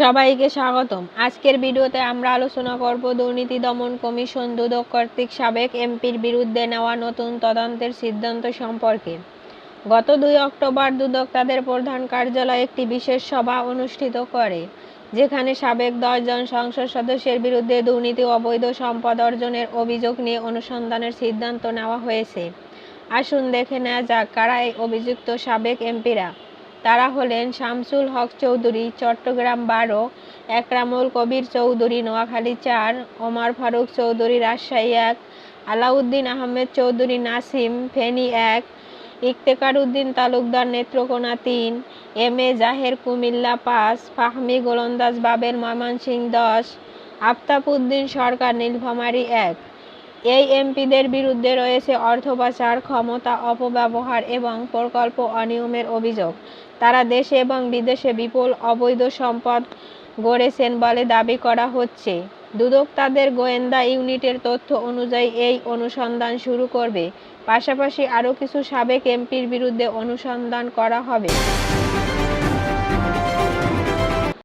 সবাইকে স্বাগতম। আজকের ভিডিওতে আমরা আলোচনা করব দুর্নীতি দমন কমিশন দুদক কর্তৃক সাবেক এমপির বিরুদ্ধে নেওয়া নতুন তদন্তের সিদ্ধান্ত সম্পর্কে। গত দুই অক্টোবর দুদক তাদের প্রধান কার্যালয়ে একটি বিশেষ সভা অনুষ্ঠিত করে, যেখানে সাবেক দশজন সংসদ সদস্যের বিরুদ্ধে দুর্নীতি অবৈধ সম্পদ অর্জনের অভিযোগ নিয়ে অনুসন্ধানের সিদ্ধান্ত নেওয়া হয়েছে। আসুন দেখে নেওয়া যাক কারা এই অভিযুক্ত সাবেক এমপিরা। তারা হলেন শামসুল হক চৌধুরী, চট্টগ্রাম বারো, একরামুল কবির চৌধুরী, নোয়াখালী চার, ওমর ফারুক চৌধুরী, রাজশাহী এক, আলাউদ্দিন আহমেদ চৌধুরী, নাসিম ফেনী এক ইফতেকার উদ্দিন তালুকদার নেত্রকোনা তিন, এম এ জাহের কুমিল্লা পাঁচ, ফাহমি গোলন্দাজ বাবের ময়মনসিংহ দশ আফতাব উদ্দিন সরকার নীলফামারী এক। এই এমপিদের বিরুদ্ধে রয়েছে অর্থ পাচার, ক্ষমতা অপব্যবহার এবং প্রকল্প অনিয়মের অভিযোগ। তারা দেশে এবং বিদেশে বিপুল অবৈধ সম্পদ গড়েছেন বলে দাবি করা হচ্ছে। দুদক তাদের গোয়েন্দা ইউনিটের তথ্য অনুযায়ী এই অনুসন্ধান শুরু করবে। পাশাপাশি আরও কিছু সাবেক এমপির বিরুদ্ধে অনুসন্ধান করা হবে।